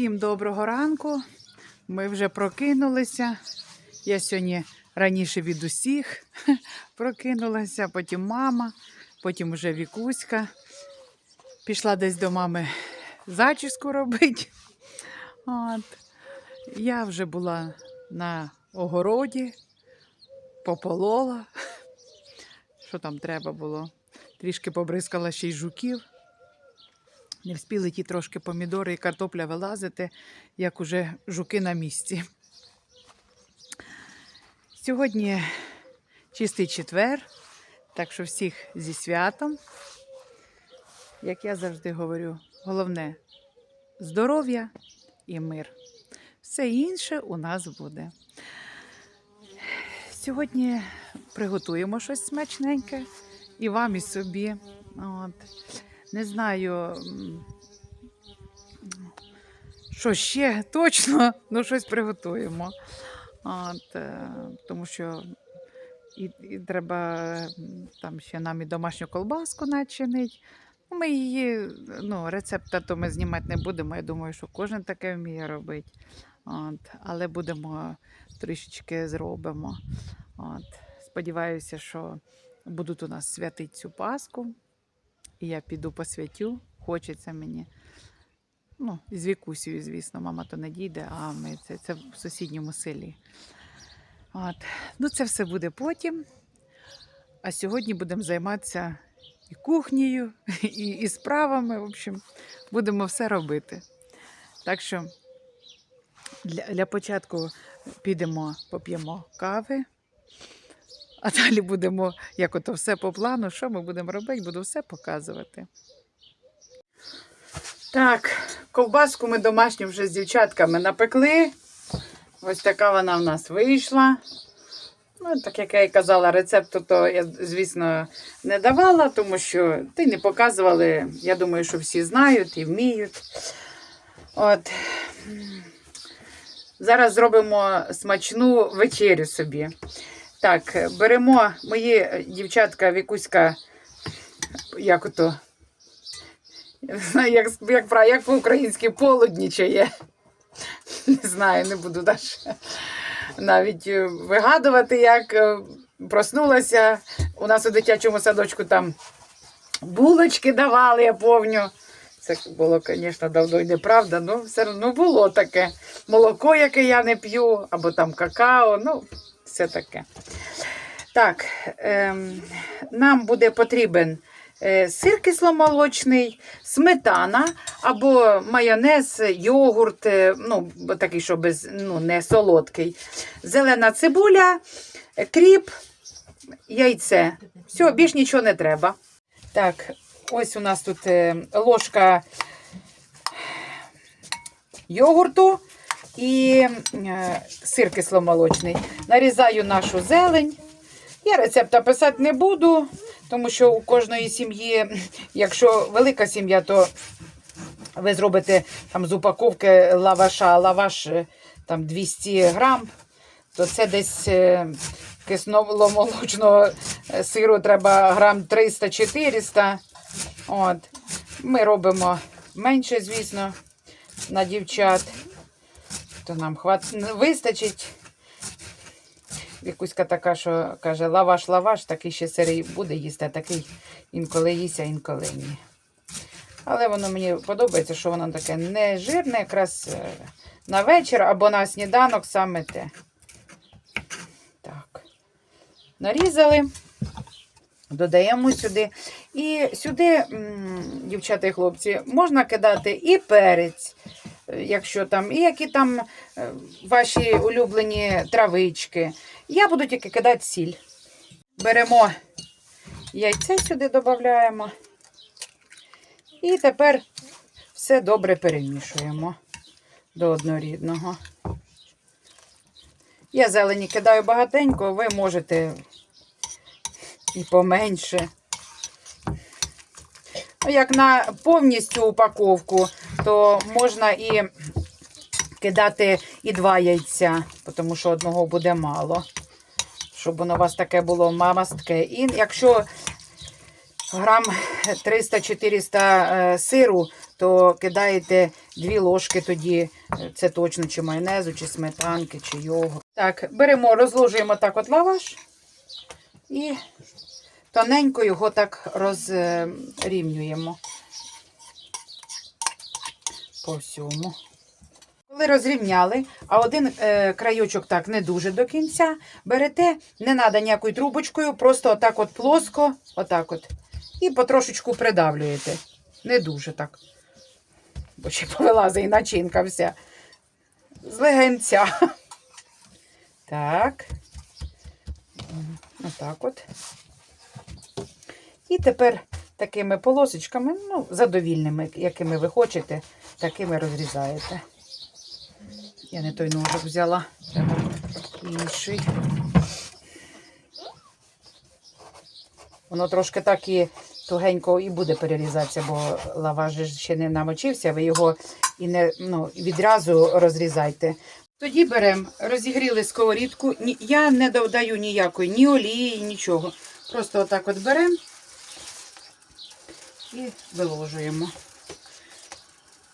Всім доброго ранку. Ми вже прокинулися. Я сьогодні раніше від усіх прокинулася, потім мама, потім вже Вікуська. Пішла десь до мами зачіску робити. От. Я вже була на огороді, пополола. Що там треба було? Трішки побризкала ще й жуків. Не вспіли ті трошки помідори і картопля вилазити, як уже жуки на місці. Сьогодні чистий четвер, так що всіх зі святом. Як я завжди говорю, головне здоров'я і мир. Все інше у нас буде. Сьогодні приготуємо щось смачненьке і вам, і собі. От. Не знаю, що ще точно, ну щось приготуємо. От, е, тому що і, і треба там ще нам і домашню колбаску начинити. Ми її, ну, рецепта то ми знімати не будемо. Я думаю, що кожен таке вміє робити. От, але будемо трішечки зробимо. От, сподіваюся, що будуть у нас святити цю Пасху. І я піду посвятю. Хочеться мені. Ну, з Вікусею, звісно, мама то не дійде, а ми це, це в сусідньому селі. От. Ну, це все буде потім. А сьогодні будемо займатися і кухнею, і, і справами. В общем, будемо все робити. Так що для, для початку підемо, поп'ємо кави. А далі будемо, як ото все по плану, що ми будемо робити, буду все показувати. Так, ковбаску ми домашню вже з дівчатками напекли. Ось така вона в нас вийшла. Ну, так як я і казала, рецепту то я, звісно, не давала, тому що ти не показували. Я думаю, що всі знають і вміють. От. Зараз зробимо смачну вечерю собі. Так, беремо мої дівчатка Вікуська, як ото, я як, як, як по-українськи полуднічає. Не знаю, не буду навіть е, вигадувати, як е, проснулася. У нас у дитячому садочку там булочки давали, я пам'ятаю. Це було, звісно, давно й неправда, але все одно було таке. Молоко, яке я не п'ю, або там какао, ну, все таке. Так, ем, нам буде потрібен е, сир кисломолочний, сметана або майонез, йогурт, е, ну, такий, що без, ну, не солодкий, зелена цибуля, кріп, яйце. Все, більш нічого не треба. Так, ось у нас тут е, ложка йогурту і е, сир кисломолочний. Нарізаю нашу зелень. Я рецепта писати не буду, тому що у кожної сім'ї, якщо велика сім'я, то ви зробите там з упаковки лаваша, лаваш е, там 200 грам, то це десь е, кисломолочного е, сиру треба грам 300-400. От. Ми робимо менше, звісно, на дівчат. То нам хват... вистачить. Якуська така, що каже, лаваш, лаваш, такий ще сирий буде їсти, а такий інколи їсть, а інколи ні. Але воно мені подобається, що воно таке не жирне, якраз е, на вечір або на сніданок саме те. Так. Нарізали, додаємо сюди. І сюди, дівчата і хлопці, можна кидати і перець, якщо там, і які там е, ваші улюблені травички. Я буду тільки кидати сіль. Беремо яйце сюди додаємо. І тепер все добре перемішуємо до однорідного. Я зелені кидаю багатенько, ви можете і поменше. Ну, Як на повністю упаковку, то можна і кидати і два яйця, тому що одного буде мало. Щоб воно у вас таке було мамастке. І якщо грам 300-400 е, сиру, то кидаєте 2 ложки тоді, е, це точно чи майонезу, чи сметанки, чи його. Так, беремо, розложуємо так от лаваш і тоненько його так розрівнюємо по всьому. Коли розрівняли, а один е, крайочок так не дуже до кінця, берете, не треба ніякою трубочкою, просто отак от плоско, отак от, і потрошечку придавлюєте. Не дуже так. Бо ще повилазить і начинка вся. З легенця. Так. Отак от. І тепер такими полосочками, ну, задовільними, якими ви хочете, такими розрізаєте. Я не той ножик взяла, треба інший. Воно трошки так і тугенько і буде перерізатися, бо лаваш ще не намочився, ви його і не ну, відразу розрізайте. Тоді беремо, розігріли сковорідку. Я не додаю ніякої ні олії, нічого. Просто отак от беремо і виложуємо.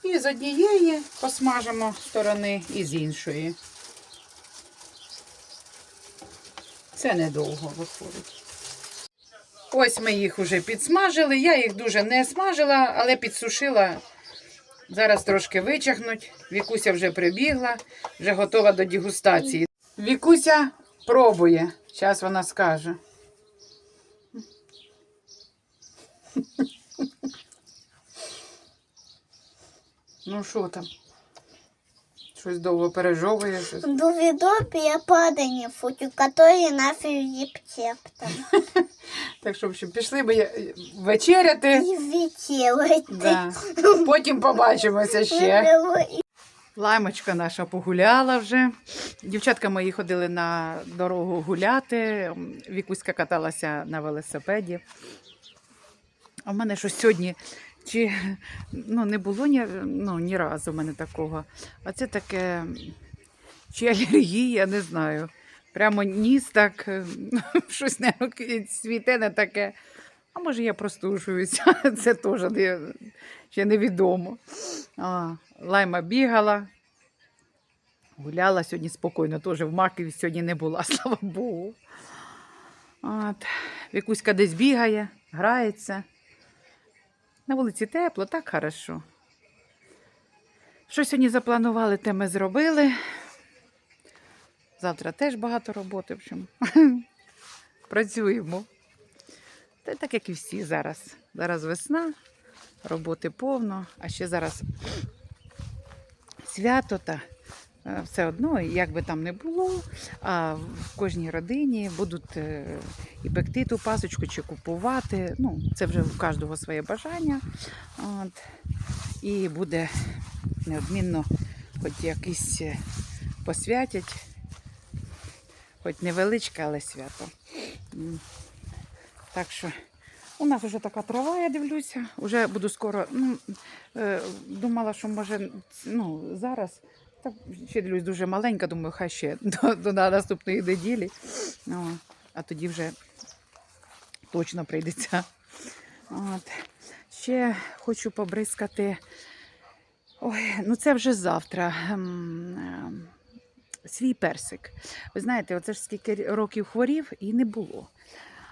І з однієї посмажимо сторони і з іншої. Це недовго виходить. Ось ми їх вже підсмажили. Я їх дуже не смажила, але підсушила. Зараз трошки вичахнуть. Вікуся вже прибігла, вже готова до дегустації. Вікуся пробує. Зараз вона скаже. Ну що там? Щось довго пережовує. Щось. Двуvidопия падания футю, которые нафиг ептептом. Так що, в общем, пішли би е, вечеряти. И ветелать. Да. Потім побачимося ще. Лаймочка наша погуляла вже. Дівчатка мої ходили на дорогу гуляти. Вікуська каталася на велосипеді. А в мене щось сьогодні чи ну, не було ні, ну, ні разу в мене такого. А це таке, чи алергія, не знаю. Прямо ніс так, щось не світе не таке. А може я простужуюся, це теж не, ще невідомо. А, лайма бігала, гуляла сьогодні спокійно, теж в Макові сьогодні не була, слава Богу. От. Вікуська десь бігає, грається. На вулиці тепло, так хорошо. Що сьогодні запланували, те ми зробили. Завтра теж багато роботи. В чому. Працюємо. Та так, як і всі зараз. Зараз весна, роботи повно, а ще зараз свято та все одно, як би там не було, а в кожній родині будуть е, і пекти ту пасочку чи купувати. Ну, це вже в кожного своє бажання. От. І буде неодмінно хоч якийсь е, посвятять, хоч невеличке, але свято. Так що у нас вже така трава, я дивлюся. Уже буду скоро. Ну, е, думала, що може ну, зараз. Та ще дивлюсь дуже маленька, думаю, хай ще до, до наступної неділі. Ну, а тоді вже точно прийдеться. От. Ще хочу побризкати. Ой, ну це вже завтра. ем, ем, Свій персик. Ви знаєте, оце ж скільки років хворів і не було.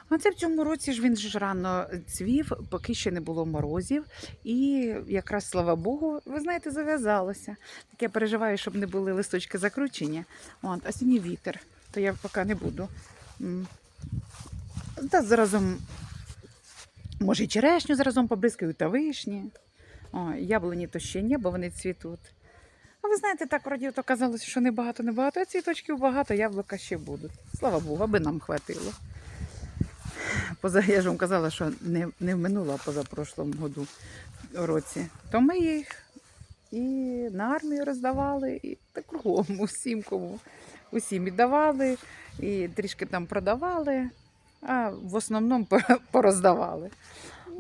А це в цьому році ж він ж рано цвів, поки ще не було морозів. І якраз слава Богу, ви знаєте, зав'язалося. Так я переживаю, щоб не були листочки закручені. От, а сьогодні вітер, то я поки не буду. Та заразом, може, і черешню заразом побризкаю, та вишні. О, яблуні то ще ні, бо вони цвітуть. А ви знаєте, так вроді то казалося, що небагато, небагато, а цвіточків багато, яблука ще будуть. Слава Богу, аби нам хватило. Поза, я ж вам казала, що не, не в минулому, а позапрошлому году році. То ми їх і на армію роздавали, і та кругом усім, кому усім віддавали, і трішки там продавали, а в основному пороздавали.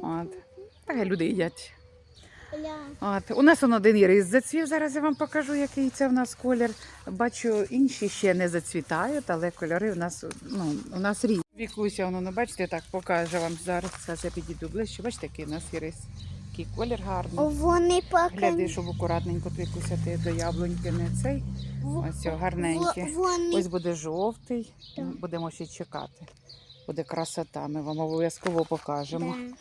От. Так і люди їдять. От. У нас он один ірис зацвів. Зараз я вам покажу, який це в нас колір. Бачу, інші ще не зацвітають, але кольори у нас, ну, у нас різні. Вікуся, воно, ну, бачите, так покаже вам зараз. Зараз я підійду ближче. Бачите, який у нас ірис. Який колір гарний. Вони Гляди, щоб акуратненько Вікуся, ти до яблуньки не цей. Ось о, гарненький. Вони... Ось буде жовтий. Так. Будемо ще чекати. Буде красота, ми вам обов'язково покажемо. Да.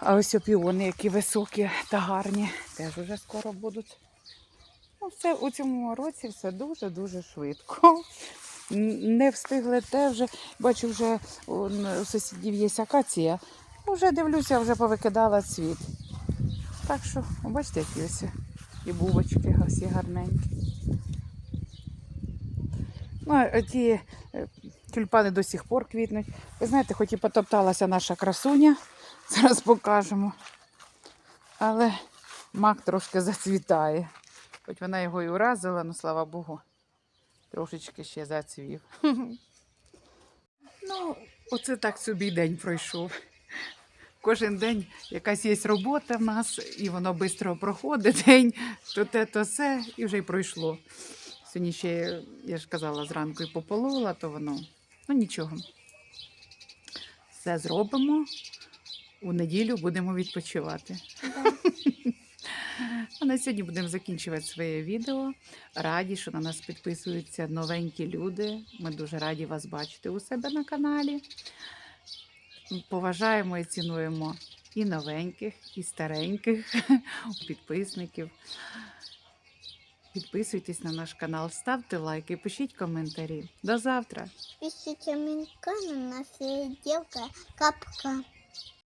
А ось опіони, які високі та гарні, теж уже скоро будуть. Ну, все у цьому році все дуже-дуже швидко. Не встигли те вже. Бачу, вже у сусідів є акація. Вже дивлюся, вже повикидала цвіт. Так що, бачите, які ось і бубочки ось і гарненькі. Ну, ті е, тюльпани до сих пор квітнуть. Ви знаєте, хоч і потопталася наша красуня, зараз покажемо. Але мак трошки зацвітає. Хоч вона його і уразила, ну слава Богу, трошечки ще зацвів. Ну, оце так собі день пройшов. Кожен день якась є робота в нас, і воно швидко проходить день, то те, то все, і вже й пройшло. Сьогодні ще, я ж казала, зранку і пополола, то воно. Ну нічого. Все зробимо. У неділю будемо відпочивати. А на сьогодні будемо закінчувати своє відео. Раді, що на нас підписуються новенькі люди. Ми дуже раді вас бачити у себе на каналі. Поважаємо і цінуємо і новеньких, і стареньких підписників. Підписуйтесь на наш канал, ставте лайки, пишіть коментарі. До завтра! Пишите мне на все девка капка.